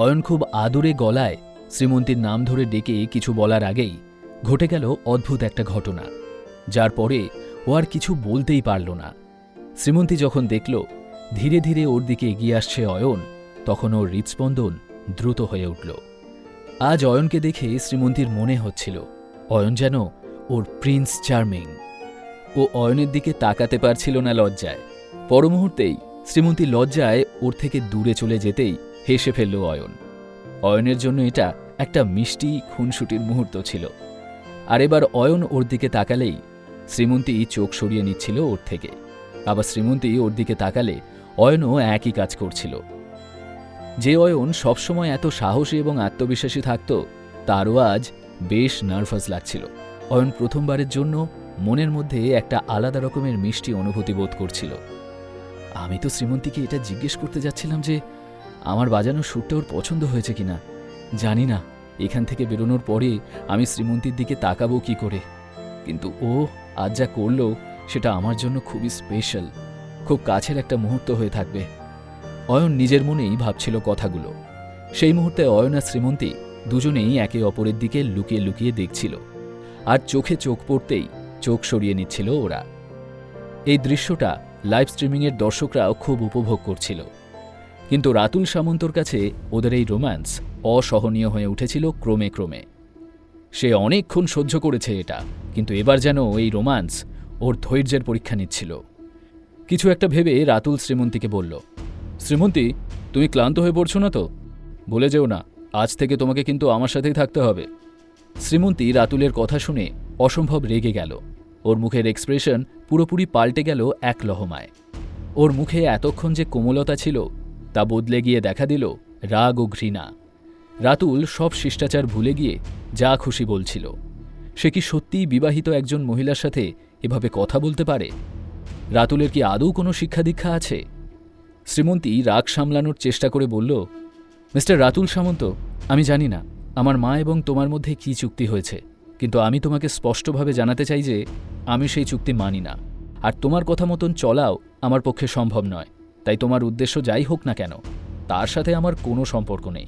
অয়ন খুব আদরে গলায় শ্রীমন্তীর নাম ধরে ডেকে কিছু বলার আগেই ঘটে গেল অদ্ভুত একটা ঘটনা, যার পরে ও আর কিছু বলতেই পারল না। শ্রীমন্তী যখন দেখল, ধীরে ধীরে ওর দিকে এগিয়ে আসছে অয়ন, তখন ওর হৃৎস্পন্দন দ্রুত হয়ে উঠল। আজ অয়নকে দেখে শ্রীমন্তীর মনে হচ্ছিল, অয়ন যেন ওর প্রিন্স চার্মিং। ও অয়নের দিকে তাকাতে পারছিল না লজ্জায়। পরমুহূর্তেই শ্রীমন্তী লজ্জায় ওর থেকে দূরে চলে যেতেই হেসে ফেলল অয়ন। অয়নের জন্য এটা একটা মিষ্টি খুনসুটির মুহূর্ত ছিল। আর এবার অয়ন ওর দিকে তাকালেই শ্রীমন্তী চোখ সরিয়ে নিচ্ছিল ওর থেকে। আবার শ্রীমন্তী ওর দিকে তাকালে অয়নও একই কাজ করছিল। যে অয়ন সবসময় এত সাহসী এবং আত্মবিশ্বাসী থাকত, তারও আজ বেশ নার্ভাস লাগছিল। অয়ন প্রথমবারের জন্য মনের মধ্যে একটা আলাদা রকমের মিষ্টি অনুভূতি বোধ করছিল। আমি তো শ্রীমন্তীকে এটা জিজ্ঞেস করতে যাচ্ছিলাম যে আমার বাজানো সুরটা ওর পছন্দ হয়েছে কিনা? জানি না। এখান থেকে বেরোনোর পরে আমি শ্রীমন্তীর দিকে তাকাবো কি করে? কিন্তু ও আজ যা করল, সেটা আমার জন্য খুবই স্পেশাল খুব কাছের একটা মুহূর্ত হয়ে থাকবে। অয়ন নিজের মনেই ভাবছিল কথাগুলো। সেই মুহূর্তে অয়ন আর শ্রীমন্তী দুজনেই একে অপরের দিকে লুকিয়ে লুকিয়ে দেখছিল। আর চোখে চোখ পড়তেই চোখ সরিয়ে নিচ্ছিল ওরা। এই দৃশ্যটা লাইভ স্ট্রিমিংয়ের দর্শকরাও খুব উপভোগ করছিল। কিন্তু রাতুল সামন্তর কাছে ওদের এই রোম্যান্স অসহনীয় হয়ে উঠেছিল ক্রমে ক্রমে। সে অনেকক্ষণ সহ্য করেছে এটা, কিন্তু এবার যেন এই রোম্যান্স ওর ধৈর্যের পরীক্ষা নিচ্ছিল। কিছু একটা ভেবে রাতুল শ্রীমন্তীকে বলল, শ্রীমন্তী, তুমি ক্লান্ত হয়ে পড়ছো না তো? বলে যেও না, আজ থেকে তোমাকে কিন্তু আমার সাথেই থাকতে হবে। শ্রীমন্তী রাতুলের কথা শুনে অসম্ভব রেগে গেল। ওর মুখের এক্সপ্রেশন পুরোপুরি পাল্টে গেল এক লহমায়। ওর মুখে এতক্ষণ যে কোমলতা ছিল তা বদলে গিয়ে দেখা দিল রাগ ও ঘৃণা। রাতুল সব শিষ্টাচার ভুলে গিয়ে যা খুশি বলছিল। সে কি সত্যিই বিবাহিত একজন মহিলার সাথে এভাবে কথা বলতে পারে? রাতুলের কি আদৌ কোনো শিক্ষা দীক্ষা আছে? শ্রীমন্তী রাগ সামলানোর চেষ্টা করে বলল, মিস্টার রাতুল সামন্ত, আমি জানি না, আমার মা এবং তোমার মধ্যে কী চুক্তি হয়েছে, কিন্তু আমি তোমাকে স্পষ্টভাবে জানাতে চাই যে আমি সেই চুক্তি মানি না, আর তোমার কথা মতন চলাও আমার পক্ষে সম্ভব নয়। তাই তোমার উদ্দেশ্য যাই হোক না কেন, তার সাথে আমার কোনো সম্পর্ক নেই।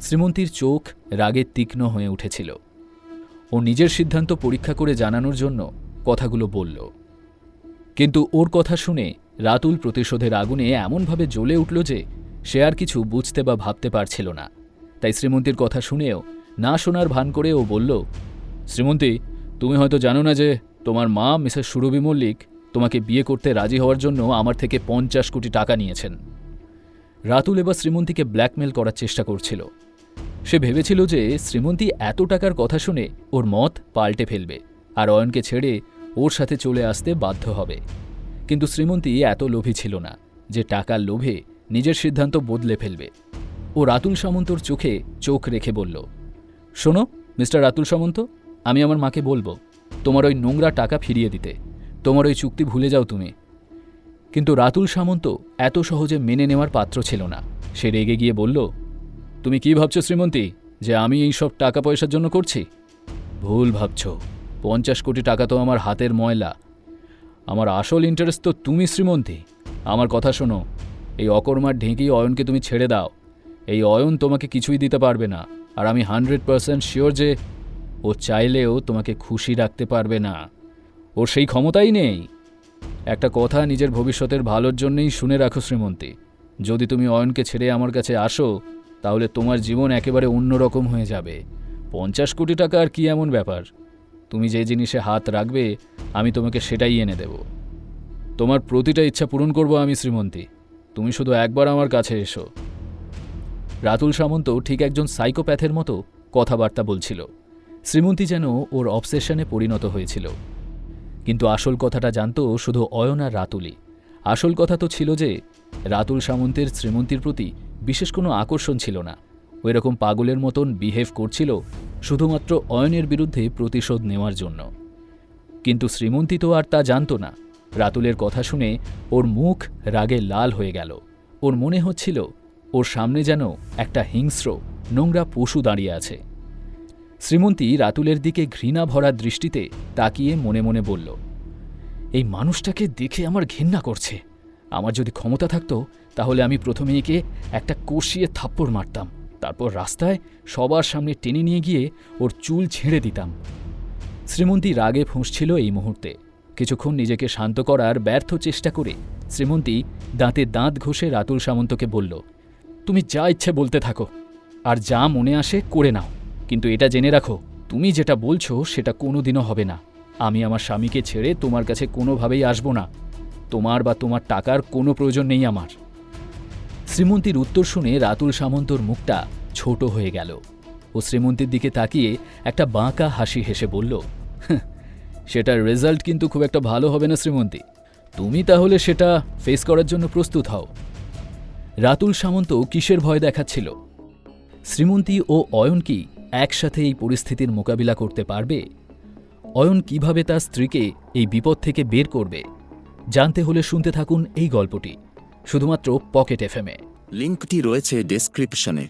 শ্রীমন্তীর চোখ রাগে তীক্ষ্ণ হয়ে উঠেছিল। ও নিজের সিদ্ধান্ত পরীক্ষা করে জানানোর জন্য কথাগুলো বলল। কিন্তু ওর কথা শুনে রাতুল প্রতিশোধের আগুনে এমনভাবে জ্বলে উঠল যে সে আর কিছু বুঝতে বা ভাবতে পারছিল না। তাই শ্রীমন্তীর কথা শুনেও না শোনার ভান করে ও বলল, শ্রীমন্তী, তুমি হয়তো জানো না যে তোমার মা মিসেস সুরভি মল্লিক তোমাকে বিয়ে করতে রাজি হওয়ার জন্য আমার থেকে পঞ্চাশ কোটি টাকা নিয়েছেন। রাতুল এবার শ্রীমন্তীকে ব্ল্যাকমেল করার চেষ্টা করছিল। সে ভেবেছিল যে শ্রীমন্তী এত টাকার কথা শুনে ওর মত পাল্টে ফেলবে আর অয়নকে ছেড়ে ওর সাথে চলে আসতে বাধ্য হবে। কিন্তু শ্রীমন্তী এত লোভী ছিল না যে টাকার লোভে নিজের সিদ্ধান্ত বদলে ফেলবে। ও রাতুল সামন্তর চোখে চোখ রেখে বলল, শোনো, মিস্টার রাতুল সামন্ত, আমি আমার মাকে বলব, তোমার ওই নোংরা টাকা ফিরিয়ে দিতে। তোমার ওই চুক্তি ভুলে যাও তুমি। কিন্তু রাতুল সামন্ত এত সহজে মেনে নেওয়ার পাত্র ছিল না। সে রেগে গিয়ে বলল, তুমি কি ভাবছ শ্রীমন্তী, যে আমি এই সব টাকা পয়সার জন্য করছি? ভুল ভাবছ। পঞ্চাশ কোটি টাকা তো আমার হাতের ময়লা। আমার আসল ইন্টারেস্ট তো তুমি শ্রীমন্তী। আমার কথা শোনো, এই অকর্মার ঢেঁকি অয়নকে তুমি ছেড়ে দাও। এই অয়ন তোমাকে কিছুই দিতে পারবে না, আর আমি হান্ড্রেড পারসেন্ট শিওর যে ও চাইলেও তোমাকে খুশি রাখতে পারবে না। ওর সেই ক্ষমতাই নেই। একটা কথা নিজের ভবিষ্যতের ভালোর জন্যই শুনে রাখো শ্রীমন্তী। যদি তুমি অয়নকে ছেড়ে আমার কাছে আসো, তাহলে তোমার জীবন একেবারে অন্যরকম হয়ে যাবে। পঞ্চাশ কোটি টাকা আর কি এমন ব্যাপার? তুমি যে জিনিসে হাত রাখবে, আমি তোমাকে সেটাই এনে দেব। তোমার প্রতিটা ইচ্ছা পূরণ করব আমি শ্রীমন্তী। তুমি শুধু একবার আমার কাছে এসো। রাতুল সামন্ত ঠিক একজন সাইকোপ্যাথের মতো কথাবার্তা বলছিল। শ্রীমন্তী যেন ওর অবসেশনে পরিণত হয়েছিল। কিন্তু আসল কথাটা জানত শুধু অয়ন আর রাতুলই। আসল কথা তো ছিল যে, রাতুল সামন্তের শ্রীমন্তীর প্রতি বিশেষ কোনো আকর্ষণ ছিল না। ওই রকম পাগলের মতন বিহেভ করছিল শুধুমাত্র অয়নের বিরুদ্ধে প্রতিশোধ নেওয়ার জন্য। কিন্তু শ্রীমন্তী তো আর তা জানত না। রাতুলের কথা শুনে ওর মুখ রাগে লাল হয়ে গেল। ওর মনে হচ্ছিল ওর সামনে যেন একটা হিংস্র, নোংরা পশু দাঁড়িয়ে আছে। শ্রীমন্তী রাতুলের দিকে ঘৃণা ভরা দৃষ্টিতে তাকিয়ে মনে মনে বলল, এই মানুষটাকে দেখে আমার ঘৃণা করছে। আমার যদি ক্ষমতা থাকতো, তাহলে আমি প্রথমে একে একটা কষিয়ে থাপ্পড় মারতাম, তারপর রাস্তায় সবার সামনে টেনে নিয়ে গিয়ে ওর চুল ছেড়ে দিতাম। শ্রীমন্তী রাগে ফুঁসছিল এই মুহূর্তে। কিছুক্ষণ নিজেকে শান্ত করার ব্যর্থ চেষ্টা করে শ্রীমন্তী দাঁতে দাঁত ঘষে রাতুল সামন্তকে বলল, তুমি যা ইচ্ছে বলতে থাকো, আর যা মনে আসে করে নাও। কিন্তু এটা জেনে রাখো তুমি যেটা বলছো সেটা কোনোদিনও হবে না। আমি আমার স্বামীকে ছেড়ে তোমার কাছে কোনোভাবেই আসব না। তোমার বা তোমার টাকার কোনো প্রয়োজন নেই আমার। শ্রীমন্তীর উত্তর শুনে রাতুল সামন্তর মুখটা ছোট হয়ে গেল ও শ্রীমন্তীর দিকে তাকিয়ে একটা বাঁকা হাসি হেসে বলল "হ্যাঁ, সেটার রেজাল্ট কিন্তু খুব একটা ভালো হবে না শ্রীমন্তী। তুমি তাহলে সেটা ফেস করার জন্য প্রস্তুত হও। রাতুল সামন্ত কিসের ভয় দেখাচ্ছিল? শ্রীমন্তী ও অয়ন কি একসাথে এই পরিস্থিতির মোকাবিলা করতে পারবে? অয়ন কীভাবে তার স্ত্রীকে এই বিপদ থেকে বের করবে? জানতে হলে শুনতে থাকুন এই গল্পটি, শুধুমাত্র পকেট এফএমে লিঙ্কটি রয়েছে ডেসক্রিপশনে।